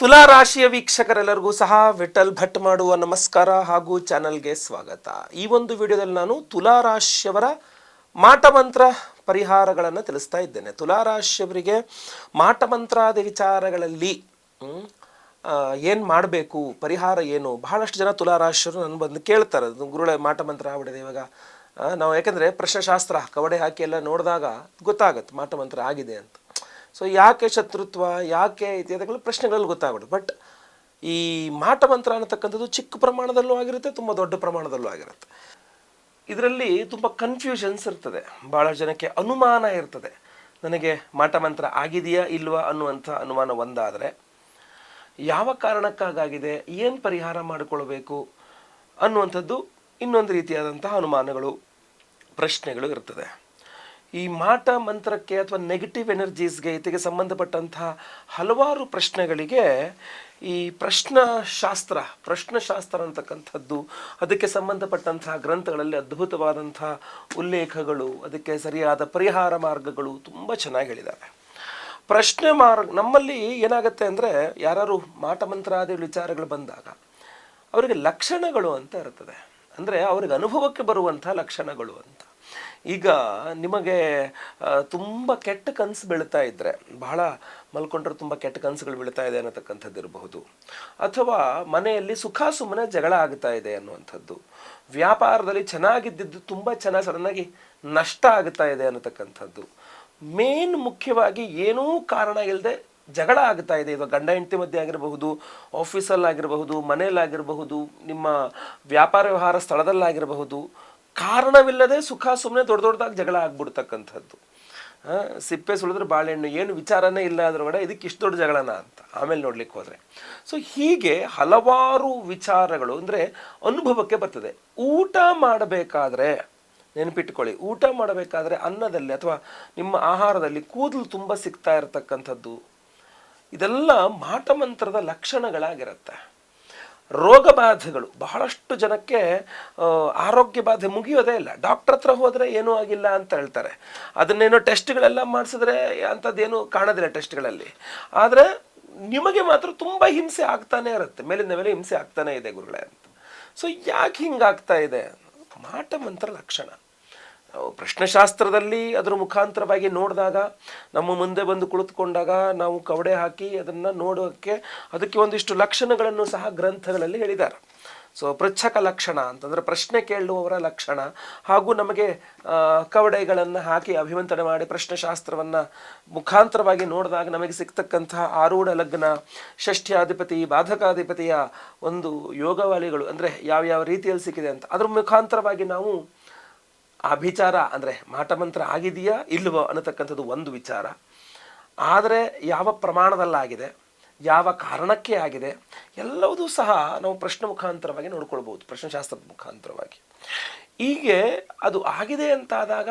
ತುಲಾ ರಾಶಿಯ ವೀಕ್ಷಕರೆಲ್ಲರಿಗೂ ಸಹ ವಿಠಲ್ ಭಟ್ ಮಾಡುವ ನಮಸ್ಕಾರ ಹಾಗೂ ಚಾನಲ್ಗೆ ಸ್ವಾಗತ. ಈ ಒಂದು ವಿಡಿಯೋದಲ್ಲಿ ನಾನು ತುಲಾ ರಾಶಿಯವರ ಮಾಟಮಂತ್ರ ಪರಿಹಾರಗಳನ್ನು ತಿಳಿಸ್ತಾ ಇದ್ದೇನೆ. ತುಲಾ ರಾಶಿಯವರಿಗೆ ಮಾಟಮಂತ್ರಾದಿ ವಿಚಾರಗಳಲ್ಲಿ ಏನು ಮಾಡಬೇಕು, ಪರಿಹಾರ ಏನು, ಬಹಳಷ್ಟು ಜನ ತುಲಾ ರಾಶಿಯವರು ನನ್ನ ಬಂದು ಕೇಳ್ತಾರೆ. ಗುರುಳೆ ಮಾಟಮಂತ್ರ ಆಗ್ಬಿಡಿದೆ ಇವಾಗ. ನಾವು ಯಾಕಂದರೆ ಪ್ರಶ್ನಶಾಸ್ತ್ರ ಕವಡೆ ಹಾಕಿ ಎಲ್ಲ ನೋಡಿದಾಗ ಗೊತ್ತಾಗತ್ತೆ ಮಾಟಮಂತ್ರ ಆಗಿದೆ ಅಂತ. ಸೊ ಯಾಕೆ ಶತ್ರುತ್ವ, ಯಾಕೆ ಇತ್ಯಾದಿಗಳು ಪ್ರಶ್ನೆಗಳಲ್ಲಿ ಗೊತ್ತಾಗ್ಬಿಡುತ್ತೆ ಬಟ್ ಈ ಮಾಟಮಂತ್ರ ಅನ್ನತಕ್ಕಂಥದ್ದು ಚಿಕ್ಕ ಪ್ರಮಾಣದಲ್ಲೂ ಆಗಿರುತ್ತೆ, ತುಂಬ ದೊಡ್ಡ ಪ್ರಮಾಣದಲ್ಲೂ ಆಗಿರುತ್ತೆ. ಇದರಲ್ಲಿ ತುಂಬ ಕನ್ಫ್ಯೂಷನ್ಸ್ ಇರ್ತದೆ. ಭಾಳ ಜನಕ್ಕೆ ಅನುಮಾನ ಇರ್ತದೆ. ನನಗೆ ಮಾಟಮಂತ್ರ ಆಗಿದೆಯಾ ಇಲ್ವಾ ಅನ್ನುವಂಥ ಅನುಮಾನ ಒಂದಾದರೆ, ಯಾವ ಕಾರಣಕ್ಕಾಗಿದೆ ಏನು ಪರಿಹಾರ ಮಾಡಿಕೊಳ್ಬೇಕು ಅನ್ನುವಂಥದ್ದು ಇನ್ನೊಂದು ರೀತಿಯಾದಂತಹ ಅನುಮಾನಗಳು, ಪ್ರಶ್ನೆಗಳು ಇರ್ತದೆ. ಈ ಮಾಟ ಮಂತ್ರಕ್ಕೆ ಅಥವಾ ನೆಗೆಟಿವ್ ಎನರ್ಜೀಸ್ಗೆ ಇದಕ್ಕೆ ಸಂಬಂಧಪಟ್ಟಂತಹ ಹಲವಾರು ಪ್ರಶ್ನೆಗಳಿಗೆ ಈ ಪ್ರಶ್ನಶಾಸ್ತ್ರ ಪ್ರಶ್ನಶಾಸ್ತ್ರ ಅಂತಕ್ಕಂಥದ್ದು, ಅದಕ್ಕೆ ಸಂಬಂಧಪಟ್ಟಂತಹ ಗ್ರಂಥಗಳಲ್ಲಿ ಅದ್ಭುತವಾದಂತಹ ಉಲ್ಲೇಖಗಳು, ಅದಕ್ಕೆ ಸರಿಯಾದ ಪರಿಹಾರ ಮಾರ್ಗಗಳು ತುಂಬ ಚೆನ್ನಾಗಿ ಹೇಳಿದ್ದಾರೆ ಪ್ರಶ್ನೆ ಮಾರ್ಗ, ನಮ್ಮಲ್ಲಿ ಏನಾಗುತ್ತೆ ಅಂದರೆ ಯಾರು ಮಾಟಮಂತ್ರಾದಿ ವಿಚಾರಗಳು ಬಂದಾಗ ಅವರಿಗೆ ಲಕ್ಷಣಗಳು ಅಂತ ಇರ್ತದೆ ಅಂದರೆ ಅವ್ರಿಗೆ ಅನುಭವಕ್ಕೆ ಬರುವಂಥ ಲಕ್ಷಣಗಳು ಅಂತ. ಈಗ ನಿಮಗೆ ತುಂಬ ಕೆಟ್ಟ ಕನಸು ಬೀಳ್ತಾ ಇದ್ದರೆ ಬಹಳ ಮಲ್ಕೊಂಡ್ರೆ ತುಂಬ ಕೆಟ್ಟ ಕನಸುಗಳು ಬೀಳ್ತಾ ಇದೆ ಅನ್ನತಕ್ಕಂಥದ್ದು ಇರಬಹುದು. ಅಥವಾ ಮನೆಯಲ್ಲಿ ಸುಖ ಸುಮ್ಮನೆ ಜಗಳ ಆಗ್ತಾ ಇದೆ ಅನ್ನುವಂಥದ್ದು. ವ್ಯಾಪಾರದಲ್ಲಿ ಚೆನ್ನಾಗಿದ್ದಿದ್ದು ತುಂಬ ಚೆನ್ನಾಗಿ ಸಡನ್ನಾಗಿ ನಷ್ಟ ಆಗ್ತಾ ಇದೆ ಅನ್ನತಕ್ಕಂಥದ್ದು. ಮೇನ್ ಮುಖ್ಯವಾಗಿ ಏನೂ ಕಾರಣ ಇಲ್ಲದೆ ಜಗಳ ಆಗ್ತಾ ಇದೆ. ಇವಾಗ ಗಂಡ ಹೆಂಡತಿ ಮಧ್ಯೆ ಆಗಿರಬಹುದು ಆಫೀಸಲ್ಲಾಗಿರಬಹುದು ಮನೆಯಲ್ಲಾಗಿರಬಹುದು, ನಿಮ್ಮ ವ್ಯಾಪಾರ ವ್ಯವಹಾರ ಸ್ಥಳದಲ್ಲಾಗಿರಬಹುದು ಕಾರಣವಿಲ್ಲದೆ ಸುಖ ಸುಮ್ಮನೆ ದೊಡ್ಡ ದೊಡ್ಡದಾಗಿ ಜಗಳ ಆಗ್ಬಿಡ್ತಕ್ಕಂಥದ್ದು. ಸಿಪ್ಪೆ ಸುಳಿದ್ರೆ ಬಾಳೆಹಣ್ಣು, ಏನು ವಿಚಾರನೇ ಇಲ್ಲ ಅದ್ರೊಳಗಡೆ ಇದಕ್ಕೆ ಇಷ್ಟು ದೊಡ್ಡ ಜಗಳನ ಅಂತ, ಆಮೇಲೆ ನೋಡ್ಲಿಕ್ಕೆ ಹೋದರೆ. ಸೊ ಹೀಗೆ ಹಲವಾರು ವಿಚಾರಗಳು ಅಂದರೆ ಅನುಭವಕ್ಕೆ ಬರ್ತದೆ. ಊಟ ಮಾಡಬೇಕಾದ್ರೆ, ನೆನಪಿಟ್ಕೊಳ್ಳಿ, ಊಟ ಮಾಡಬೇಕಾದ್ರೆ ಅನ್ನದಲ್ಲಿ ಅಥವಾ ನಿಮ್ಮ ಆಹಾರದಲ್ಲಿ ಕೂದಲು ತುಂಬ ಸಿಗ್ತಾ ಇರತಕ್ಕಂಥದ್ದು, ಇದೆಲ್ಲ ಮಾಟಮಂತ್ರದ ಲಕ್ಷಣಗಳಾಗಿರುತ್ತೆ. ರೋಗ ಬಾಧೆಗಳು ಬಹಳಷ್ಟು ಜನಕ್ಕೆ ಆರೋಗ್ಯ ಬಾಧೆ ಮುಗಿಯೋದೇ ಇಲ್ಲ. ಡಾಕ್ಟರ್ ಹತ್ರ ಹೋದರೆ ಏನೂ ಆಗಿಲ್ಲ ಅಂತ ಹೇಳ್ತಾರೆ. ಅದನ್ನೇನೋ ಟೆಸ್ಟ್ಗಳೆಲ್ಲ ಮಾಡಿಸಿದ್ರೆ ಅಂಥದ್ದೇನು ಕಾಣೋದಿಲ್ಲ ಟೆಸ್ಟ್ಗಳಲ್ಲಿ. ಆದರೆ ನಿಮಗೆ ಮಾತ್ರ ತುಂಬ ಹಿಂಸೆ ಆಗ್ತಾನೆ ಇರುತ್ತೆ. ಮೇಲಿಂದ ಮೇಲೆ ಹಿಂಸೆ ಆಗ್ತಾನೆ ಇದೆ ಗುರುಗಳೇ ಅಂತ. ಸೊ ಯಾಕೆ ಹಿಂಗಾಗ್ತಾ ಇದೆ? ಮಾಟ ಮಂತ್ರ ಲಕ್ಷಣ. ಪ್ರಶ್ನಶಾಸ್ತ್ರದಲ್ಲಿ ಅದರ ಮುಖಾಂತರವಾಗಿ ನೋಡಿದಾಗ, ನಮ್ಮ ಮುಂದೆ ಬಂದು ಕುಳಿತುಕೊಂಡಾಗ ನಾವು ಕವಡೆ ಹಾಕಿ ಅದನ್ನು ನೋಡೋಕ್ಕೆ ಅದಕ್ಕೆ ಒಂದಿಷ್ಟು ಲಕ್ಷಣಗಳನ್ನು ಸಹ ಗ್ರಂಥಗಳಲ್ಲಿ ಹೇಳಿದ್ದಾರೆ. ಸೊ ಪೃಚ್ಛಕ ಲಕ್ಷಣ ಅಂತಂದರೆ ಪ್ರಶ್ನೆ ಕೇಳುವವರ ಲಕ್ಷಣ ಹಾಗೂ ನಮಗೆ ಕವಡೆಗಳನ್ನು ಹಾಕಿ ಅಭಿವಂತನ ಮಾಡಿ ಪ್ರಶ್ನಶಾಸ್ತ್ರವನ್ನು ಮುಖಾಂತರವಾಗಿ ನೋಡಿದಾಗ ನಮಗೆ ಸಿಗ್ತಕ್ಕಂತಹ ಆರೂಢ ಲಗ್ನ, ಷಷ್ಠ್ಯಾಧಿಪತಿ, ಬಾಧಕಾಧಿಪತಿಯ ಒಂದು ಯೋಗವಾಲಿಗಳು ಅಂದರೆ ಯಾವ್ಯಾವ ರೀತಿಯಲ್ಲಿ ಸಿಕ್ಕಿದೆ ಅಂತ ಅದ್ರ ಮುಖಾಂತರವಾಗಿ ನಾವು ಅಭಿಚಾರ ಅಂದರೆ ಮಾಟಮಂತ್ರ ಆಗಿದೆಯಾ ಇಲ್ಲವೋ ಅನ್ನತಕ್ಕಂಥದ್ದು ಒಂದು ವಿಚಾರ. ಆದರೆ ಯಾವ ಪ್ರಮಾಣದಲ್ಲಾಗಿದೆ, ಯಾವ ಕಾರಣಕ್ಕೆ ಆಗಿದೆ, ಎಲ್ಲವೂ ಸಹ ನಾವು ಪ್ರಶ್ನೆ ಮುಖಾಂತರವಾಗಿ ನೋಡ್ಕೊಳ್ಬೋದು ಪ್ರಶ್ನೆಶಾಸ್ತ್ರದ ಮುಖಾಂತರವಾಗಿ. ಹೀಗೆ ಅದು ಆಗಿದೆ ಅಂತಾದಾಗ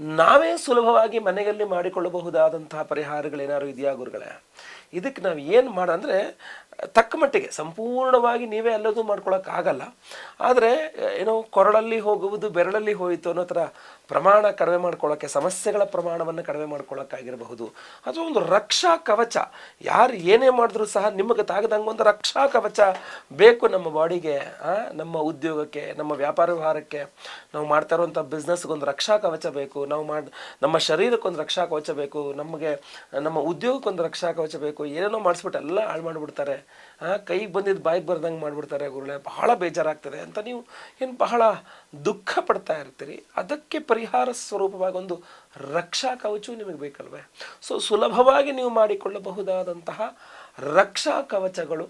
ನಾವೇ ಸುಲಭವಾಗಿ ಮನೆಯಲ್ಲಿ ಮಾಡಿಕೊಳ್ಳಬಹುದಾದಂತಹ ಪರಿಹಾರಗಳೇನಾದ್ರು ಇದೆಯಾ ಗುರುಗಳೇ? ಇದಕ್ಕೆ ನಾವು ಏನು ಮಾಡ ಅಂದರೆ, ತಕ್ಕ ಮಟ್ಟಿಗೆ, ಸಂಪೂರ್ಣವಾಗಿ ನೀವೇ ಎಲ್ಲದೂ ಮಾಡ್ಕೊಳಕ್ಕಾಗಲ್ಲ. ಆದರೆ, ಏನೋ ಕೊರಳಲ್ಲಿ ಹೋಗುವುದು, ಬೆರಳಲ್ಲಿ ಹೋಯಿತು ಅನ್ನೋ ಥರ ಪ್ರಮಾಣ ಕಡಿಮೆ ಮಾಡ್ಕೊಳ್ಳೋಕ್ಕೆ ಸಮಸ್ಯೆಗಳ ಪ್ರಮಾಣವನ್ನು ಕಡಿಮೆ ಮಾಡ್ಕೊಳ್ಳೋಕ್ಕಾಗಿರಬಹುದು. ಅದು ಒಂದು ರಕ್ಷಾ ಕವಚ. ಯಾರು ಏನೇ ಮಾಡಿದ್ರೂ ಸಹ ನಿಮಗೆ ತಾಗದಂಗೆ ಒಂದು ರಕ್ಷಾ ಕವಚ ಬೇಕು ನಮ್ಮ ಬಾಡಿಗೆ ನಮ್ಮ ಉದ್ಯೋಗಕ್ಕೆ, ನಮ್ಮ ವ್ಯಾಪಾರ ವ್ಯವಹಾರಕ್ಕೆ. ನಾವು ಮಾಡ್ತಾ ಇರುವಂಥ ಬಿಸ್ನೆಸ್ಗೊಂದು ರಕ್ಷಾ ಕವಚ ಬೇಕು. ನಾವು ಮಾಡಿ, ನಮ್ಮ ಶರೀರಕ್ಕೊಂದು ರಕ್ಷಾ ಕವಚ ಬೇಕು. ನಮಗೆ, ನಮ್ಮ ಉದ್ಯೋಗಕ್ಕೊಂದು ರಕ್ಷಾ ಕವಚ ಬೇಕು. ಏನೇನೋ ಮಾಡಿಸ್ಬಿಟ್ಟು ಎಲ್ಲ ಹಾಳು ಮಾಡಿಬಿಡ್ತಾರೆ. ಕೈಗೆ ಬಂದಿದ್ದು ಬಾಯಿಗೆ ಬರ್ದಂಗೆ ಮಾಡಿಬಿಡ್ತಾರೆ ಗುರುಳೆ ಬಹಳ ಬೇಜಾರಾಗ್ತದೆ ಅಂತ ನೀವು ಏನು ಬಹಳ ದುಃಖ ಪಡ್ತಾ ಇರ್ತೀರಿ. ಅದಕ್ಕೆ ಪರಿಹಾರ ಸ್ವರೂಪವಾಗಿ ಒಂದು ರಕ್ಷಾ ಕವಚವು ನಿಮಗೆ ಬೇಕಲ್ವೇ? ಸೊ ಸುಲಭವಾಗಿ ನೀವು ಮಾಡಿಕೊಳ್ಳಬಹುದಾದಂತಹ ರಕ್ಷಾ ಕವಚಗಳು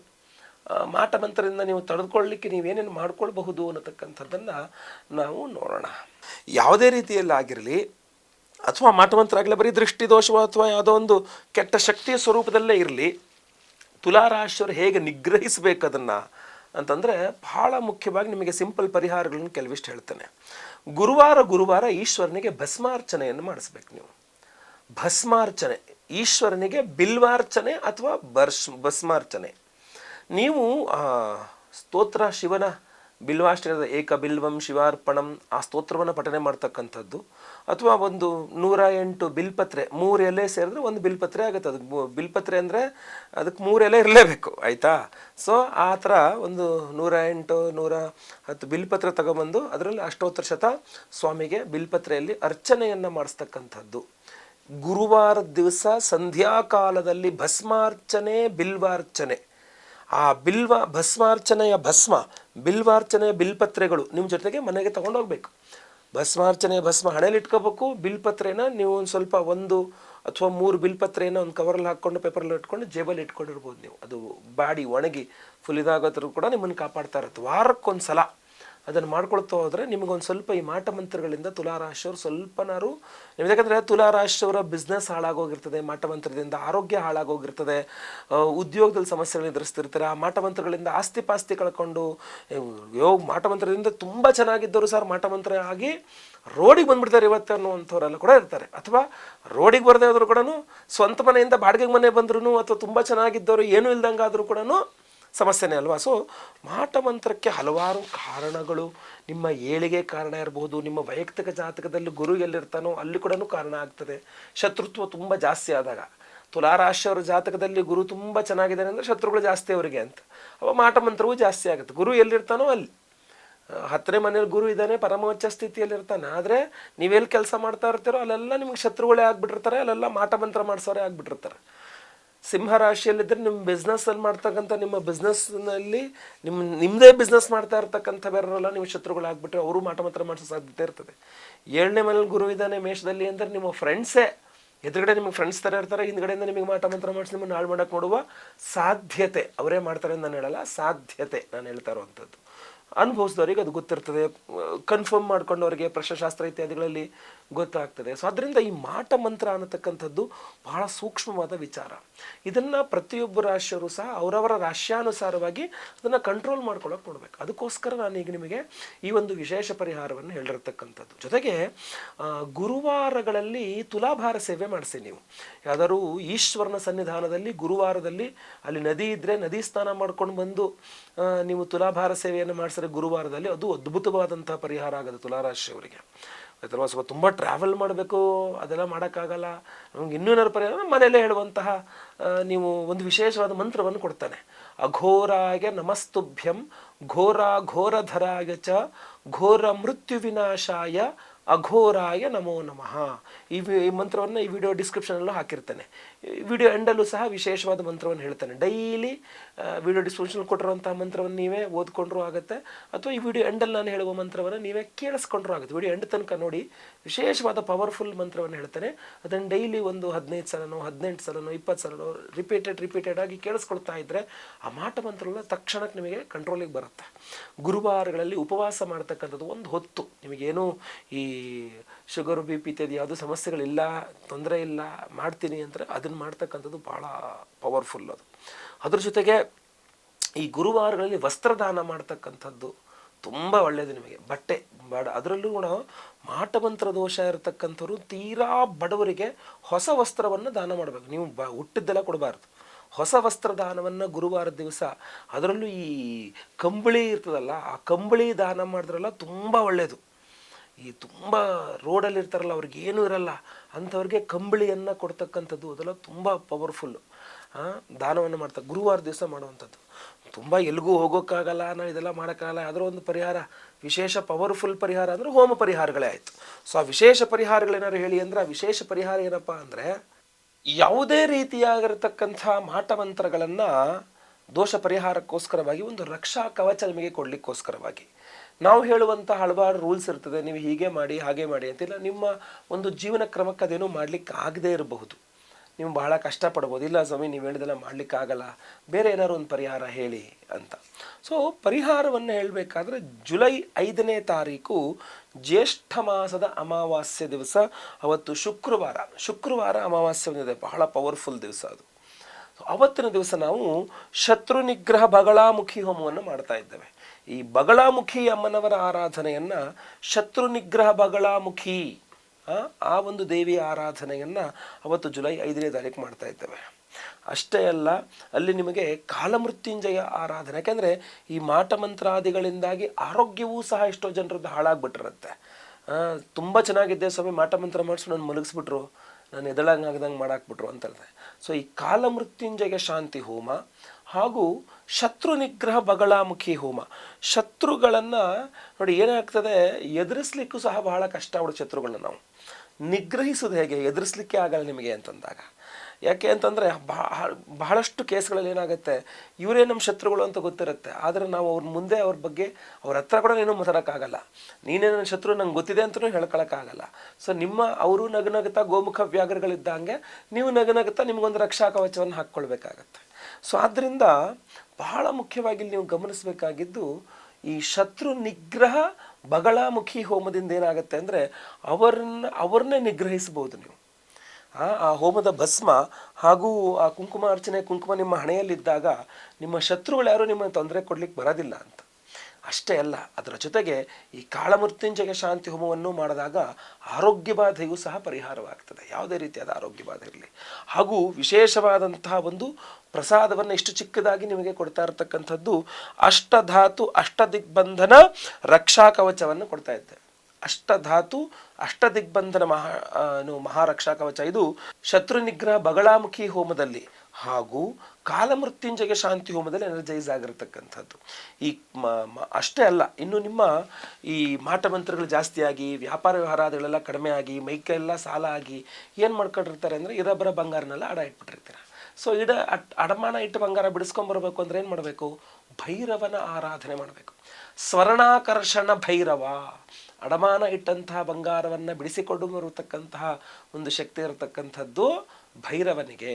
ಮಾಟಮಂತ್ರದಿಂದ ನೀವು ತಡೆದುಕೊಳ್ಳಲಿಕ್ಕೆ ನೀವೇನೇನು ಮಾಡ್ಕೊಳ್ಬಹುದು ಅನ್ನತಕ್ಕಂಥದ್ದನ್ನು ನಾವು ನೋಡೋಣ. ಯಾವುದೇ ರೀತಿಯಲ್ಲಿ ಆಗಿರಲಿ, ಅಥವಾ ಮಾಟಮಂತ್ರ ಆಗಲಿ, ಬರೀ ದೃಷ್ಟಿದೋಷವೋ ಅಥವಾ ಯಾವುದೋ ಒಂದು ಕೆಟ್ಟ ಶಕ್ತಿಯ ಸ್ವರೂಪದಲ್ಲೇ ಇರಲಿ, ತುಲಾರಾಶಿಯವರು ಹೇಗೆ ನಿಗ್ರಹಿಸಬೇಕು ಅದನ್ನು ಅಂತಂದರೆ ಬಹಳ ಮುಖ್ಯವಾಗಿ ನಿಮಗೆ ಸಿಂಪಲ್ ಪರಿಹಾರಗಳನ್ನು ಕೆಲವಿಷ್ಟು ಹೇಳ್ತೇನೆ. ಗುರುವಾರ ಗುರುವಾರ ಈಶ್ವರನಿಗೆ ಭಸ್ಮಾರ್ಚನೆಯನ್ನು ಮಾಡಿಸ್ಬೇಕು ನೀವು. ಭಸ್ಮಾರ್ಚನೆ, ಈಶ್ವರನಿಗೆ ಬಿಲ್ವಾರ್ಚನೆ ಅಥವಾ ಬರ್ಷ್, ಭಸ್ಮಾರ್ಚನೆ. ನೀವು ಸ್ತೋತ್ರ ಶಿವನ ಬಿಲ್ವಾಷ್ಟರದ ಏಕ ಬಿಲ್ವಂ ಶಿವಾರ್ಪಣಂ ಆ ಸ್ತೋತ್ರವನ್ನು ಪಠನೆ ಮಾಡ್ತಕ್ಕಂಥದ್ದು. ಅಥವಾ ಒಂದು ನೂರ ಎಂಟು ಬಿಲ್ಪತ್ರೆ, ಮೂರು ಎಲೆ ಸೇರಿದ್ರೆ ಒಂದು ಬಿಲ್ಪತ್ರೆ ಆಗುತ್ತೆ. ಅದು ಬಿಲ್ಪತ್ರೆ ಅಂದರೆ ಅದಕ್ಕೆ ಮೂರು ಎಲೆ ಇರಲೇಬೇಕು, ಆಯಿತಾ? ಸೊ ಆ ಥರ ಒಂದು ನೂರ ಎಂಟು, ನೂರ ಹತ್ತು ಬಿಲ್ಪತ್ರೆ ತಗೊಬಂದು ಅದರಲ್ಲಿ ಅಷ್ಟೋತ್ತರ ಶತ ಸ್ವಾಮಿಗೆ ಬಿಲ್ಪತ್ರೆಯಲ್ಲಿ ಅರ್ಚನೆಯನ್ನು ಮಾಡಿಸ್ತಕ್ಕಂಥದ್ದು. ಗುರುವಾರದ ದಿವಸ ಸಂಧ್ಯಾಕಾಲದಲ್ಲಿ ಭಸ್ಮಾರ್ಚನೆ, ಬಿಲ್ವಾರ್ಚನೆ. ಆ ಬಿಲ್ವ, ಭಸ್ಮಾರ್ಚನೆಯ ಭಸ್ಮ ಬಿಲ್ವಾರ್ಚನೆಯ ಬಿಲ್ಪತ್ರೆಗಳು ನಿಮ್ಮ ಜೊತೆಗೆ ಮನೆಗೆ ತಗೊಂಡೋಗ್ಬೇಕು. ಭಸ್ಮಾರ್ಚನೆ ಭಸ್ಮ ಹಣೆಯಲ್ಲಿ ಇಟ್ಕೋಬೇಕು ಬಿಲ್ಪತ್ರೆನ ನೀವು ಒಂದು ಸ್ವಲ್ಪ ಒಂದು ಅಥವಾ ಮೂರು ಬಿಲ್ಪತ್ರೆನ ಒಂದು ಕವರಲ್ಲಿ ಹಾಕ್ಕೊಂಡು ಪೇಪರಲ್ಲಿ ಇಟ್ಕೊಂಡು ಜೇಬಲ್ಲಿ ಇಟ್ಕೊಂಡಿರ್ಬೋದು ನೀವು. ಅದು ಬಾಡಿ ಒಣಗಿ, ಫುಲ್ ಇದಾಗೋದ್ರೂ ಕೂಡ ನಿಮ್ಮನ್ನು ಕಾಪಾಡ್ತಾ ಇರುತ್ತೆ. ವಾರಕ್ಕೊಂದು ಸಲ ಅದನ್ನು ಮಾಡ್ಕೊಳ್ತಾ ಹೋದರೆ ನಿಮಗೊಂದು ಸ್ವಲ್ಪ ಈ ಮಾಟ ಮಂತ್ರಗಳಿಂದ ತುಲಾರಾಶಿಯವರು ಸ್ವಲ್ಪನಾರು ನಿಮ್ಗೆ ಯಾಕಂದರೆ ತುಲಾರಾಶಿಯವರ ಬಿಸ್ನೆಸ್ ಹಾಳಾಗೋಗಿರ್ತದೆ, ಮಾಟ ಮಂತ್ರದಿಂದ ಆರೋಗ್ಯ ಹಾಳಾಗೋಗಿರ್ತದೆ ಉದ್ಯೋಗದಲ್ಲಿ ಸಮಸ್ಯೆಗಳನ್ನ ಎದುರಿಸ್ತಿರ್ತಾರೆ, ಆ ಮಾಟ ಮಂತ್ರಗಳಿಂದ ಆಸ್ತಿ ಪಾಸ್ತಿ ಕಳ್ಕೊಂಡು ಯೋ, ಮಾಟ ಮಂತ್ರದಿಂದ ತುಂಬ ಚೆನ್ನಾಗಿದ್ದವರು ಸರ್ ಮಾಟ ಮಂತ್ರ ಆಗಿ ರೋಡಿಗೆ ಬಂದ್ಬಿಡ್ತಾರೆ ಇವತ್ತು ಅನ್ನುವಂಥವರೆಲ್ಲ ಕೂಡ ಇರ್ತಾರೆ. ಅಥವಾ ರೋಡಿಗೆ ಬರದೇ ಆದರೂ ಕೂಡ ಸ್ವಂತ ಮನೆಯಿಂದ ಬಾಡಿಗೆ ಮನೆ ಬಂದ್ರು ಅಥವಾ ತುಂಬ ಚೆನ್ನಾಗಿದ್ದವರು ಏನೂ ಇಲ್ದಂಗೆ ಆದರೂ ಕೂಡ ಸಮಸ್ಯೆನೇ ಅಲ್ವಾ? ಸೊ ಮಾಟ ಮಂತ್ರಕ್ಕೆ ಹಲವಾರು ಕಾರಣಗಳು ನಿಮ್ಮ ಏಳಿಗೆ ಕಾರಣ ಇರಬಹುದು ನಿಮ್ಮ ವೈಯಕ್ತಿಕ ಜಾತಕದಲ್ಲಿ ಗುರು ಎಲ್ಲಿರ್ತಾನೋ ಅಲ್ಲಿ ಕೂಡ ಕಾರಣ ಆಗ್ತದೆ. ಶತ್ರುತ್ವ ತುಂಬ ಜಾಸ್ತಿ ಆದಾಗ. ತುಲಾರಾಶಿಯವರ ಜಾತಕದಲ್ಲಿ ಗುರು ತುಂಬ ಚೆನ್ನಾಗಿದೆ ಅಂದರೆ ಶತ್ರುಗಳು ಜಾಸ್ತಿ ಅವರಿಗೆ ಅಂತ. ಅವ ಮಾಟ ಮಂತ್ರವೂ ಜಾಸ್ತಿ ಆಗುತ್ತೆ. ಗುರು ಎಲ್ಲಿರ್ತಾನೋ ಅಲ್ಲಿ. ಹತ್ತನೇ ಮನೇಲಿ ಗುರು ಇದ್ದಾನೆ, ಪರಮೋಚ್ಚ ಸ್ಥಿತಿಯಲ್ಲಿ ಇರ್ತಾನೆ. ಆದರೆ ನೀವೆಲ್ಲಿ ಕೆಲಸ ಮಾಡ್ತಾ ಇರ್ತೀರೋ ಅಲ್ಲೆಲ್ಲ ನಿಮಗೆ ಶತ್ರುಗಳೇ ಆಗಿಬಿಟ್ಟಿರ್ತಾರೆ, ಅಲ್ಲೆಲ್ಲ ಮಾಟ ಮಂತ್ರ ಮಾಡಿಸೋರೇ ಆಗ್ಬಿಟ್ಟಿರ್ತಾರೆ. ಸಿಂಹ ರಾಶಿಯಲ್ಲಿದ್ದರೆ ನಿಮ್ಮ ಬಿಸ್ನೆಸ್ಸಲ್ಲಿ ಮಾಡ್ತಕ್ಕಂಥ ನಿಮ್ಮ ಬಿಸ್ನೆಸ್ನಲ್ಲಿ ನಿಮ್ಮ ನಿಮ್ಮದೇ ಬಿಸ್ನೆಸ್ ಮಾಡ್ತಾ ಇರ್ತಕ್ಕಂಥ ಬೇರೆಲ್ಲ ನೀವು ಶತ್ರುಗಳಾಗ್ಬಿಟ್ರೆ ಅವರು ಮಾಟ ಮಾತ್ರ ಮಾಡಿಸೋ ಸಾಧ್ಯತೆ ಇರ್ತದೆ. ಏಳನೇ ಮನೇಲಿ ಗುರು ಇದ್ದಾನೆ ಮೇಷದಲ್ಲಿ ಅಂದರೆ ನಿಮ್ಮ ಫ್ರೆಂಡ್ಸೇ ಎದುರುಗಡೆ ನಿಮಗೆ ಫ್ರೆಂಡ್ಸ್ ಥರ ಇರ್ತಾರೆ, ಹಿಂದ್ಗಡೆಯಿಂದ ನಿಮಗೆ ಮಾಟ ಮಂತ್ರ ಮಾಡಿಸಿ ನಿಮ್ಮನ್ನು ಹಾಳು ಮಾಡೋಕ್ಕೆ ನೋಡುವ ಸಾಧ್ಯತೆ. ಅವರೇ ಮಾಡ್ತಾರೆ ಅಂತ ನಾನು ಹೇಳಲ್ಲ, ಸಾಧ್ಯತೆ ನಾನು ಹೇಳ್ತಾ ಇರುವಂಥದ್ದು. ಅನುಭವಿಸಿದವರಿಗೆ ಅದು ಗೊತ್ತಿರ್ತದೆ. ಕನ್ಫರ್ಮ್ ಮಾಡ್ಕೊಂಡವರಿಗೆ ಪ್ರಶ್ನಶಾಸ್ತ್ರ ಇತ್ಯಾದಿಗಳಲ್ಲಿ ಗೊತ್ತಾಗ್ತದೆ. ಸೊ ಅದರಿಂದ ಈ ಮಾಟ ಮಂತ್ರ ಅನ್ನತಕ್ಕಂಥದ್ದು ಬಹಳ ಸೂಕ್ಷ್ಮವಾದ ವಿಚಾರ. ಇದನ್ನು ಪ್ರತಿಯೊಬ್ಬ ರಾಶಿಯವರು ಸಹ ಅವರವರ ರಾಶ್ಯಾನುಸಾರವಾಗಿ ಅದನ್ನು ಕಂಟ್ರೋಲ್ ಮಾಡ್ಕೊಳ್ಳೋಕೆ ನೋಡಬೇಕು. ಅದಕ್ಕೋಸ್ಕರ ನಾನು ಈಗ ನಿಮಗೆ ಈ ಒಂದು ವಿಶೇಷ ಪರಿಹಾರವನ್ನು ಹೇಳಿರ್ತಕ್ಕಂಥದ್ದು. ಜೊತೆಗೆ ಗುರುವಾರಗಳಲ್ಲಿ ತುಲಾಭಾರ ಸೇವೆ ಮಾಡಿಸಿ ನೀವು. ಯಾವ್ದಾದ್ರು ಈಶ್ವರನ ಸನ್ನಿಧಾನದಲ್ಲಿ ಗುರುವಾರದಲ್ಲಿ ಅಲ್ಲಿ ನದಿ ಇದ್ದರೆ ನದಿ ಸ್ನಾನ ಮಾಡ್ಕೊಂಡು ಬಂದು ನೀವು ತುಲಾಭಾರ ಸೇವೆಯನ್ನು ಮಾಡಿಸಿದ್ರೆ ಗುರುವಾರದಲ್ಲಿ ಅದು ಅದ್ಭುತವಾದಂತಹ ಪರಿಹಾರ ಆಗುತ್ತೆ ತುಲಾರಾಶಿಯವರಿಗೆ. ಅಥವಾ ಸ್ವಲ್ಪ ತುಂಬ ಟ್ರಾವೆಲ್ ಮಾಡಬೇಕು, ಅದೆಲ್ಲ ಮಾಡೋಕ್ಕಾಗಲ್ಲ. ನಮ್ಗೆ ಇನ್ನೂ ಏನಾದ್ರು ಪರಿಹಾರ ಮನೆಯಲ್ಲೇ ಹೇಳುವಂತಹ ನೀವು ಒಂದು ವಿಶೇಷವಾದ ಮಂತ್ರವನ್ನು ಕೊಡ್ತಾನೆ. ಅಘೋರಾಯ ನಮಸ್ತುಭ್ಯಂ ಘೋರ ಘೋರಧರಾಯ ಚ ಘೋರ ಮೃತ್ಯು ವಿನಾಶಾಯ ಅಘೋರಾಯ ನಮೋ ನಮಃ. ಈ ಮಂತ್ರವನ್ನು ಈ ವಿಡಿಯೋ ಡಿಸ್ಕ್ರಿಪ್ಷನಲ್ಲೂ ಹಾಕಿರ್ತೇನೆ. ವಿಡಿಯೋ ಎಂಡಲ್ಲೂ ಸಹ ವಿಶೇಷವಾದ ಮಂತ್ರವನ್ನು ಹೇಳ್ತಾನೆ. ಡೈಲಿ ವಿಡಿಯೋ ಡಿಸ್ಕ್ರಿಪ್ಷನ್ ಕೊಟ್ಟಿರುವಂತಹ ಮಂತ್ರವನ್ನು ನೀವೇ ಓದ್ಕೊಂಡ್ರೂ ಆಗುತ್ತೆ. ಅಥವಾ ಈ ವಿಡಿಯೋ ಎಂಡಲ್ಲಿ ನಾನು ಹೇಳುವ ಮಂತ್ರವನ್ನು ನೀವೇ ಕೇಳಿಸ್ಕೊಂಡ್ರೂ ಆಗುತ್ತೆ. ವಿಡಿಯೋ ಎಂಡ್ ತನಕ ನೋಡಿ ವಿಶೇಷವಾದ ಪವರ್ಫುಲ್ ಮಂತ್ರವನ್ನು ಹೇಳ್ತಾನೆ. ಅದನ್ನು ಡೈಲಿ ಒಂದು ಹದಿನೈದು ಸಲನೋ, ಹದಿನೆಂಟು ಸಲನೋ, ಇಪ್ಪತ್ತು ಸಲನೋ, ರಿಪೀಟೆಡ್ ರಿಪೀಟೆಡ್ ಆಗಿ ಕೇಳಿಸ್ಕೊಳ್ತಾ ಇದ್ದರೆ ಆ ಮಾಟ ಮಂತ್ರಗಳು ತಕ್ಷಣಕ್ಕೆ ನಿಮಗೆ ಕಂಟ್ರೋಲಿಗೆ ಬರುತ್ತೆ. ಗುರುವಾರಗಳಲ್ಲಿ ಉಪವಾಸ ಮಾಡ್ತಕ್ಕಂಥದ್ದು ಒಂದು ಹೊತ್ತು. ನಿಮಗೇನು ಈ ಶುಗರ್, ಬಿ ಪಿ ಇತ್ಯಾದಿ ಯಾವುದೂ ಸಮಸ್ಯೆಗಳಿಲ್ಲ, ತೊಂದರೆ ಇಲ್ಲ, ಮಾಡ್ತೀನಿ ಅಂದರೆ ಅದನ್ನು ಮಾಡ್ತಕ್ಕಂಥದ್ದು ಭಾಳ ಪವರ್ಫುಲ್ ಅದು. ಅದ್ರ ಜೊತೆಗೆ ಈ ಗುರುವಾರಗಳಲ್ಲಿ ವಸ್ತ್ರದಾನ ಮಾಡ್ತಕ್ಕಂಥದ್ದು ತುಂಬ ಒಳ್ಳೆಯದು ನಿಮಗೆ. ಬಟ್ಟೆ, ಬಡ, ಅದರಲ್ಲೂ ಕೂಡ ಮಾಟಮಂತ್ರ ದೋಷ ಇರತಕ್ಕಂಥವ್ರು ತೀರಾ ಬಡವರಿಗೆ ಹೊಸ ವಸ್ತ್ರವನ್ನು ದಾನ ಮಾಡಬೇಕು. ನೀವು ಬ, ಹುಟ್ಟಿದ್ದೆಲ್ಲ ಕೊಡಬಾರ್ದು. ಹೊಸ ವಸ್ತ್ರ ದಾನವನ್ನು ಗುರುವಾರ ದಿವಸ ಅದರಲ್ಲೂ ಈ ಕಂಬಳಿ ಇರ್ತದಲ್ಲ, ಆ ಕಂಬಳಿ ದಾನ ಮಾಡಿದ್ರಲ್ಲ ತುಂಬ ಒಳ್ಳೆಯದು ಈ ತುಂಬ ರೋಡಲ್ಲಿ ಇರ್ತಾರಲ್ಲ, ಅವ್ರಿಗೆ ಏನೂ ಇರಲ್ಲ. ಅಂಥವ್ರಿಗೆ ಕಂಬಳಿಯನ್ನು ಕೊಡ್ತಕ್ಕಂಥದ್ದು ಅದೆಲ್ಲ ತುಂಬ ಪವರ್ಫುಲ್ಲು ದಾನವನ್ನು ಮಾಡ್ತಾರೆ ಗುರುವಾರ ದಿವಸ ಮಾಡುವಂಥದ್ದು. ತುಂಬ ಎಲ್ಲಿಗೂ ಹೋಗೋಕ್ಕಾಗಲ್ಲ, ನಾವು ಇದೆಲ್ಲ ಮಾಡೋಕ್ಕಾಗಲ್ಲ ಅದರ ಒಂದು ಪರಿಹಾರ, ವಿಶೇಷ ಪವರ್ಫುಲ್ ಪರಿಹಾರ ಅಂದರೆ ಹೋಮ ಪರಿಹಾರಗಳೇ ಆಯಿತು. ಸೊ ಆ ವಿಶೇಷ ಪರಿಹಾರಗಳೇನಾದ್ರು ಹೇಳಿ ಅಂದರೆ, ಆ ವಿಶೇಷ ಪರಿಹಾರ ಏನಪ್ಪ ಅಂದರೆ, ಯಾವುದೇ ರೀತಿಯಾಗಿರತಕ್ಕಂಥ ಮಾಟಮಂತ್ರಗಳನ್ನು ದೋಷ ಪರಿಹಾರಕ್ಕೋಸ್ಕರವಾಗಿ, ಒಂದು ರಕ್ಷಾ ಕವಚ ನಿಮಗೆ ಕೊಡಲಿಕ್ಕೋಸ್ಕರವಾಗಿ. ನಾವು ಹೇಳುವಂಥ ಹಲವಾರು ರೂಲ್ಸ್ ಇರ್ತದೆ, ನೀವು ಹೀಗೆ ಮಾಡಿ, ಹಾಗೆ ಮಾಡಿ ಅಂತಿಲ್ಲ. ನಿಮ್ಮ ಒಂದು ಜೀವನ ಕ್ರಮಕ್ಕೆ ಅದೇನೂ ಮಾಡಲಿಕ್ಕೆ ಆಗದೇ ಇರಬಹುದು. ನೀವು ಬಹಳ ಕಷ್ಟಪಡ್ಬೋದು ಇಲ್ಲ ಸ್ವಾಮಿ, ನೀವು ಹೇಳಿದೆಲ್ಲ ಮಾಡ್ಲಿಕ್ಕೆ ಆಗಲ್ಲ. ಬೇರೆ ಏನಾದ್ರು ಒಂದು ಪರಿಹಾರ ಹೇಳಿ ಅಂತ. ಸೊ ಪರಿಹಾರವನ್ನು ಹೇಳಬೇಕಾದ್ರೆ ಜುಲೈ ಐದನೇ ತಾರೀಕು ಜ್ಯೇಷ್ಠ ಮಾಸದ ಅಮಾವಾಸ್ಯೆ ದಿವಸ. ಅವತ್ತು ಶುಕ್ರವಾರ. ಶುಕ್ರವಾರ ಅಮಾವಾಸ್ಯೆ ಬಂದಿದೆ. ಬಹಳ ಪವರ್ಫುಲ್ ದಿವಸ ಅದು. ಅವತ್ತಿನ ದಿವಸ ನಾವು ಶತ್ರು ನಿಗ್ರಹ ಬಗಳಾಮುಖಿ ಹೋಮವನ್ನು ಮಾಡ್ತಾ ಇದ್ದೇವೆ. ಈ ಬಗಳಾಮುಖಿ ಅಮ್ಮನವರ ಆರಾಧನೆಯನ್ನ ಶತ್ರು ನಿಗ್ರಹ ಬಗಳಾಮುಖಿ ಆ, ಒಂದು ದೇವಿಯ ಆರಾಧನೆಯನ್ನ ಅವತ್ತು ಜುಲೈ ಐದನೇ ತಾರೀಕು ಮಾಡ್ತಾ ಇದ್ದೇವೆ. ಅಷ್ಟೇ ಅಲ್ಲ ಅಲ್ಲಿ ನಿಮಗೆ ಕಾಲಮೃತ್ಯುಂಜಯ ಆರಾಧನೆ ಯಾಕೆಂದರೆ ಈ ಮಾಟ ಮಂತ್ರಾದಿಗಳಿಂದಾಗಿ ಆರೋಗ್ಯವೂ ಸಹ ಎಷ್ಟೋ ಜನರದ್ದು ಹಾಳಾಗ್ಬಿಟ್ಟಿರುತ್ತೆ. ತುಂಬ ಚೆನ್ನಾಗಿದ್ದೆ ಸ್ವಾಮಿ ಮಾಟ ಮಂತ್ರ ಮಾಡಿಸಿ ನಾನು ಮಲಗಿಸ್ಬಿಟ್ರು ನಾನು ಎದಳಂಗೆ ಆಗ್ದಂಗೆ ಮಾಡಾಕ್ಬಿಟ್ರು ಅಂತ ಹೇಳ್ದೆ ಸೊ ಈ ಕಾಲಮೃತ್ಯುಂಜಯ ಶಾಂತಿ ಹೋಮ ಹಾಗೂ ಶತ್ರು ನಿಗ್ರಹ ಬಗಳಾಮುಖಿ ಹೋಮ. ಶತ್ರುಗಳನ್ನು ನೋಡಿ ಏನಾಗ್ತದೆ? ಎದುರಿಸ್ಲಿಕ್ಕೂ ಸಹ ಬಹಳ ಕಷ್ಟ ಅವಳು ಶತ್ರುಗಳನ್ನ ನಾವು. ನಿಗ್ರಹಿಸೋದು ಹೇಗೆ? ಎದುರಿಸ್ಲಿಕ್ಕೆ ಆಗಲ್ಲ ನಿಮಗೆ ಅಂತಂದಾಗ. ಯಾಕೆ ಅಂತಂದರೆ ಬಹಳಷ್ಟು ಕೇಸ್ಗಳಲ್ಲಿ ಏನಾಗುತ್ತೆ? ಇವರೇ ನಮ್ಮ ಶತ್ರುಗಳು ಅಂತ ಗೊತ್ತಿರುತ್ತೆ. ಆದರೆ ನಾವು ಅವ್ರ ಮುಂದೆ ಅವ್ರ ಬಗ್ಗೆ ಅವ್ರ ಹತ್ರ ಕೂಡ ನೀನು ಮಾತಾಡೋಕ್ಕಾಗಲ್ಲ. ನೀನೇ ನನ್ನ ಶತ್ರು, ನಂಗೆ ಗೊತ್ತಿದೆ ಅಂತಲೂ ಹೇಳ್ಕೊಳಕ್ಕಾಗಲ್ಲ. ಸೊ ನಿಮ್ಮ, ಅವರು ನಗನಗುತ್ತಾ ಗೋಮುಖ ವ್ಯಾಘ್ರಗಳಿದ್ದಂಗೆ ನೀವು ನಗನಗುತ್ತಾ ನಿಮಗೊಂದು ರಕ್ಷಾ ಕವಚವನ್ನು ಹಾಕ್ಕೊಳ್ಬೇಕಾಗತ್ತೆ. ಸೊ ಆದ್ದರಿಂದ ಬಹಳ ಮುಖ್ಯವಾಗಿ ನೀವು ಗಮನಿಸಬೇಕಾಗಿದ್ದು ಈ ಶತ್ರು ನಿಗ್ರಹ ಬಗಳಾಮುಖಿ ಹೋಮದಿಂದ ಏನಾಗುತ್ತೆ ಅಂದರೆ ಅವರನ್ನ, ಅವರನ್ನೇ ನಿಗ್ರಹಿಸಬಹುದು ನೀವು. ಆ ಹೋಮದ ಭಸ್ಮ ಹಾಗೂ ಆ ಕುಂಕುಮ ಅರ್ಚನೆ, ಕುಂಕುಮ ನಿಮ್ಮ ಹಣೆಯಲ್ಲಿದ್ದಾಗ ನಿಮ್ಮ ಶತ್ರುಗಳು ಯಾರು ನಿಮ್ಮನ್ನು ತೊಂದರೆ ಕೊಡ್ಲಿಕ್ಕೆ ಬರೋದಿಲ್ಲ ಅಂತ. ಅಷ್ಟೇ ಅಲ್ಲ, ಅದರ ಜೊತೆಗೆ ಈ ಕಾಳಮೃತ್ಯುಂಜಯ ಶಾಂತಿ ಹೋಮವನ್ನು ಮಾಡಿದಾಗ ಆರೋಗ್ಯ ಬಾಧೆಯೂ ಸಹ ಪರಿಹಾರವಾಗ್ತದೆ. ಯಾವುದೇ ರೀತಿಯಾದ ಆರೋಗ್ಯ ಬಾಧೆ ಇರಲಿ. ಹಾಗೂ ವಿಶೇಷವಾದಂತಹ ಒಂದು ಪ್ರಸಾದವನ್ನು ಇಷ್ಟು ಚಿಕ್ಕದಾಗಿ ನಿಮಗೆ ಕೊಡ್ತಾ ಇರತಕ್ಕಂಥದ್ದು ಅಷ್ಟಧಾತು ಅಷ್ಟದಿಗ್ಬಂಧನ ರಕ್ಷಾ ಕವಚವನ್ನು ಕೊಡ್ತಾ ಇದ್ದೆ. ಅಷ್ಟಧಾತು ಅಷ್ಟದಿಗ್ಬಂಧನ ಮಹಾ ಮಹಾರಕ್ಷಾ ಕವಚ. ಇದು ಶತ್ರು ನಿಗ್ರಹ ಬಗಳಾಮುಖಿ ಹೋಮದಲ್ಲಿ ಹಾಗೂ ಕಾಲಮೃತ್ಯುಂಜಯ ಶಾಂತಿ ಹೋಮದಲ್ಲಿ ಎನರ್ಜೈಸ್ ಆಗಿರತಕ್ಕಂಥದ್ದು. ಈ ಅಷ್ಟೇ ಅಲ್ಲ, ಇನ್ನು ನಿಮ್ಮ ಈ ಮಾಟ ಮಂತ್ರಗಳು ಜಾಸ್ತಿಯಾಗಿ, ವ್ಯಾಪಾರ ವ್ಯವಹಾರಗಳೆಲ್ಲ ಕಡಿಮೆ ಆಗಿ ಮೈಕೆಲ್ಲ ಸಾಲ ಆಗಿ ಏನು ಮಾಡ್ಕೊಂಡಿರ್ತಾರೆ ಅಂದರೆ ಇರಬರ ಬಂಗಾರನೆಲ್ಲ ಅಡ ಇಟ್ಬಿಟ್ಟಿರ್ತೀರ. ಸೊ ಇಡ ಅಟ್, ಅಡಮಾನ ಇಟ್ಟು ಬಂಗಾರ ಬಿಡಿಸ್ಕೊಂಬರ್ಬೇಕು ಅಂದ್ರೆ ಏನು ಮಾಡಬೇಕು? ಭೈರವನ ಆರಾಧನೆ ಮಾಡಬೇಕು. ಸ್ವರ್ಣಾಕರ್ಷಣ ಭೈರವ. ಅಡಮಾನ ಇಟ್ಟಂತಹ ಬಂಗಾರವನ್ನು ಬಿಡಿಸಿಕೊಂಡು ಬರತಕ್ಕಂತಹ ಒಂದು ಶಕ್ತಿ ಇರತಕ್ಕಂಥದ್ದು ಭೈರವನಿಗೆ.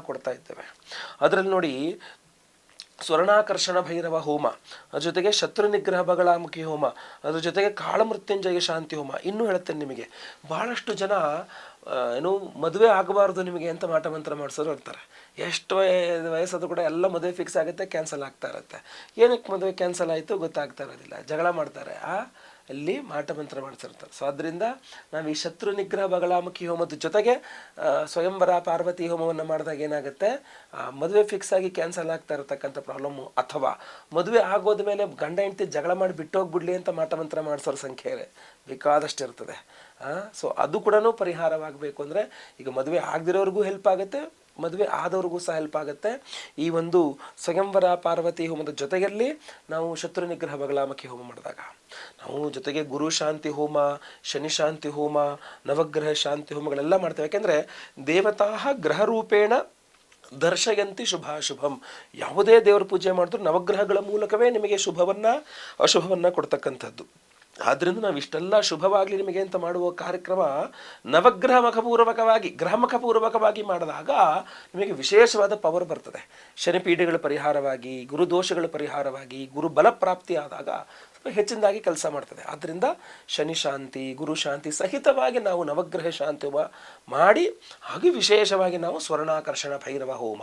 ಕೊಡ್ತಾ ಇದ್ದೇವೆ. ಅದರಲ್ಲಿ ನೋಡಿ, ಸ್ವರ್ಣಾಕರ್ಷಣ ಭೈರವ ಹೋಮ, ಅದ್ರ ಜೊತೆಗೆ ಶತ್ರು ನಿಗ್ರಹ ಬಗಳಾಮುಖಿ ಹೋಮ, ಅದ್ರ ಜೊತೆಗೆ ಕಾಳಮೃತ್ಯುಂಜಯ ಶಾಂತಿ ಹೋಮ ಇನ್ನೂ ಹೇಳ್ತೇನೆ ನಿಮಗೆ. ಬಹಳಷ್ಟು ಜನ ಏನು ಮದುವೆ ಆಗಬಾರ್ದು ನಿಮಗೆ ಅಂತ ಮಾಟ ಮಂತ್ರ ಮಾಡಿಸೋರು ಇರ್ತಾರೆ. ಎಷ್ಟು ವಯ- ವಯಸ್ಸಾದ್ರೂ ಕೂಡ ಎಲ್ಲ ಮದುವೆ ಫಿಕ್ಸ್ ಆಗುತ್ತೆ ಕ್ಯಾನ್ಸಲ್ ಆಗ್ತಾ ಇರುತ್ತೆ. ಏನಕ್ಕೆ ಮದುವೆ ಕ್ಯಾನ್ಸಲ್ ಆಯಿತು ಗೊತ್ತಾಗ್ತಾ ಇರೋದಿಲ್ಲ. ಜಗಳ ಮಾಡ್ತಾರೆ. ಆ ಅಲ್ಲಿ ಮಾಟ ಮಂತ್ರ ಮಾಡಿಸಿರ್ತಾರೆ ಸೊ ಅದರಿಂದ ನಾವು ಈ ಶತ್ರು, ನಿಗ್ರಹ ಬಗಲಾಮುಖಿ ಹೋಮದ ಜೊತೆಗೆ ಸ್ವಯಂವರ, ಪಾರ್ವತಿ ಹೋಮವನ್ನು ಮಾಡಿದಾಗ ಏನಾಗುತ್ತೆ? ಮದುವೆ ಫಿಕ್ಸ್ ಆಗಿ ಕ್ಯಾನ್ಸಲ್ ಆಗ್ತಾ ಇರತಕ್ಕಂಥ ಪ್ರಾಬ್ಲಮ್ಮು ಅಥವಾ ಮದುವೆ ಆಗೋದ ಮೇಲೆ ಗಂಡ, ಹೆಂಡತಿ ಜಗಳ ಮಾಡಿ ಬಿಟ್ಟೋಗ್ಬಿಡ್ಲಿ ಅಂತ ಮಾಟ ಮಂತ್ರ ಮಾಡಿಸೋರ ಸಂಖ್ಯೆ ಬೇಕಾದಷ್ಟು ಇರ್ತದೆ. ಸೊ ಅದು ಕೂಡ ಪರಿಹಾರವಾಗಬೇಕು ಅಂದರೆ ಈಗ ಮದುವೆ ಆಗದಿರೋರಿಗೂ ಹೆಲ್ಪ್ ಆಗುತ್ತೆ ಮದುವೆ ಆದವ್ರಿಗೂ ಸಹ ಹೆಲ್ಪ್ ಆಗುತ್ತೆ. ಈ ಒಂದು ಸ್ವಯಂವರ ಪಾರ್ವತಿ ಹೋಮದ ಜೊತೆಯಲ್ಲಿ ನಾವು ಶತ್ರು ನಿಗ್ರಹ ಬಗಲಾಮಕಿ ಹೋಮ ಮಾಡಿದಾಗ. ನಾವು ಜೊತೆಗೆ ಗುರು ಶಾಂತಿ ಹೋಮ, ಶನಿ ಶಾಂತಿ ಹೋಮ, ನವಗ್ರಹ ಶಾಂತಿ ಹೋಮಗಳೆಲ್ಲ ಮಾಡ್ತೇವೆ. ಯಾಕೆಂದರೆ ದೇವತಾ ಗ್ರಹ ರೂಪೇಣ ದರ್ಶಯಂತಿ ಶುಭಾಶುಭಂ ಯಾವುದೇ ದೇವರ ಪೂಜೆ ಮಾಡಿದ್ರು ನವಗ್ರಹಗಳ ಮೂಲಕವೇ ನಿಮಗೆ ಶುಭವನ್ನ, ಅಶುಭವನ್ನ ಕೊಡ್ತಕ್ಕಂಥದ್ದು. ಆದ್ರಿಂದ ನಾವು ಇಷ್ಟೆಲ್ಲ ಶುಭವಾಗಲಿ ನಿಮಗೆ ಅಂತ ಮಾಡುವ ಕಾರ್ಯಕ್ರಮ ನವಗ್ರಹ ಮುಖಪೂರ್ವಕವಾಗಿ ಗ್ರಹಮುಖಪೂರ್ವಕವಾಗಿ ಮಾಡಿದಾಗ ನಿಮಗೆ ವಿಶೇಷವಾದ ಪವರ್ ಬರ್ತದೆ. ಶನಿಪೀಡೆಗಳ ಪರಿಹಾರವಾಗಿ ಗುರುದೋಷಗಳ ಪರಿಹಾರವಾಗಿ, ಗುರು ಬಲ ಪ್ರಾಪ್ತಿ ಆದಾಗ ಹೆಚ್ಚಿನದಾಗಿ ಕೆಲಸ ಮಾಡ್ತದೆ. ಆದ್ದರಿಂದ ಶನಿ ಶಾಂತಿ, ಗುರು ಶಾಂತಿ ಸಹಿತವಾಗಿ ನಾವು ನವಗ್ರಹ ಶಾಂತಿ ಮಾಡಿ, ಹಾಗೆ ವಿಶೇಷವಾಗಿ ನಾವು ಸ್ವರ್ಣಾಕರ್ಷಣ ಭೈರವ ಹೋಮ.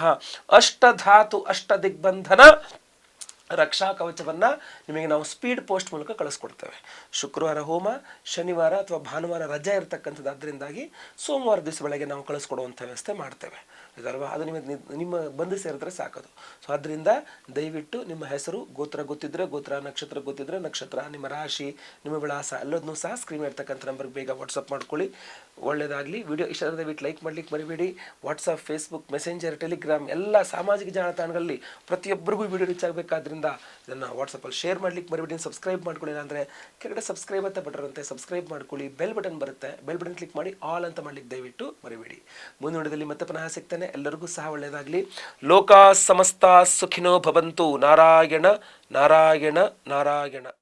ಅಷ್ಟಧಾತು ಅಷ್ಟ ದಿಗ್ಬಂಧನ ರಕ್ಷಾ ಕವಚವನ್ನು ನಿಮಗೆ ನಾವು ಸ್ಪೀಡ್ ಪೋಸ್ಟ್ ಮೂಲಕ ಕಳಿಸ್ಕೊಡ್ತೇವೆ. ಶುಕ್ರವಾರ ಹೋಮ, ಶನಿವಾರ ಅಥವಾ ಭಾನುವಾರ ರಜೆ ಇರತಕ್ಕಂಥದ್ದು ಅದರಿಂದಾಗಿ ಸೋಮವಾರ ದಿವಸ ಬೆಳಗ್ಗೆ ನಾವು ಕಳಿಸ್ಕೊಡುವಂಥ ವ್ಯವಸ್ಥೆ ಮಾಡ್ತೇವೆ. ಇದಲ್ವಾ ಅದು ನಿಮಗೆ ನಿಮ್ಮ ಬಂದು ಸೇರಿದ್ರೆ ಸಾಕದು. ಸೊ ಅದರಿಂದ ದಯವಿಟ್ಟು ನಿಮ್ಮ ಹೆಸರು, ಗೋತ್ರ ಗೊತ್ತಿದ್ರೆ ಗೋತ್ರ, ನಕ್ಷತ್ರ ಗೊತ್ತಿದ್ರೆ ನಕ್ಷತ್ರ, ನಿಮ್ಮ ರಾಶಿ, ನಿಮ್ಮ ವಿಳಾಸ, ಎಲ್ಲದನ್ನೂ ಸಹ ಸ್ಕ್ರೀನ್ ಇರ್ತಕ್ಕಂಥ ನಂಬರ್ಗೆ ಬೇಗ ವಾಟ್ಸಪ್ ಮಾಡ್ಕೊಳ್ಳಿ. ಒಳ್ಳೆಯದಾಗಲಿ ವಿಡಿಯೋ ಇಷ್ಟ ದಯವಿಟ್ಟು ಲೈಕ್ ಮಾಡ್ಲಿಕ್ಕೆ ಮರಿಬೇಡಿ. ವಾಟ್ಸಪ್ ಫೇಸ್ಬುಕ್ ಮೆಸೆಂಜರ್ ಟೆಲಿಗ್ರಾಮ್ ಎಲ್ಲ ಸಾಮಾಜಿಕ ಜಾಲತಾಣಗಳಲ್ಲಿ ಪ್ರತಿಯೊಬ್ಬರಿಗೂ ವಿಡಿಯೋ ರೀಚ್ ಆಗಬೇಕಾದ್ರಿಂದ ಇದನ್ನು ವಾಟ್ಸಪ್ಪಲ್ಲಿ ಶೇರ್ ಮಾಡ್ಲಿಕ್ಕೆ ಮರಿಬೇಡಿ. ಸಬ್ಸ್ಕ್ರೈಬ್ ಮಾಡ್ಕೊಳ್ಳಿ. ಅಂದರೆ ಕೆಳಗಡೆ ಸಬ್ಸ್ಕ್ರೈಬ್ ಅಂತ ಬಟನ್ ಇರುತ್ತೆ. ಸಬ್ಸ್ಕ್ರೈಬ್ ಮಾಡ್ಕೊಳ್ಳಿ. ಬೆಲ್ ಬಟನ್ ಬರುತ್ತೆ. ಬೆಲ್ ಬಟನ್ ಕ್ಲಿಕ್ ಮಾಡಿ ಆಲ್ ಅಂತ ಮಾಡ್ಲಿಕ್ಕೆ ದಯವಿಟ್ಟು ಮರಿಬೇಡಿ. ಮುಂದಿನ ವಿಡಿಯೋದಲ್ಲಿ ಮತ್ತೆ ಪುನಃ ಸಿಗ್ತಾನೆ. ಎಲ್ಲರಿಗೂ ಸಹ ಒಳ್ಳೆಯದಾಗಲಿ. ಲೋಕ ಸಮಸ್ತ ಸುಖಿನೋ ಭವಂತು. ನಾರಾಯಣ ನಾರಾಯಣ ನಾರಾಯಣ.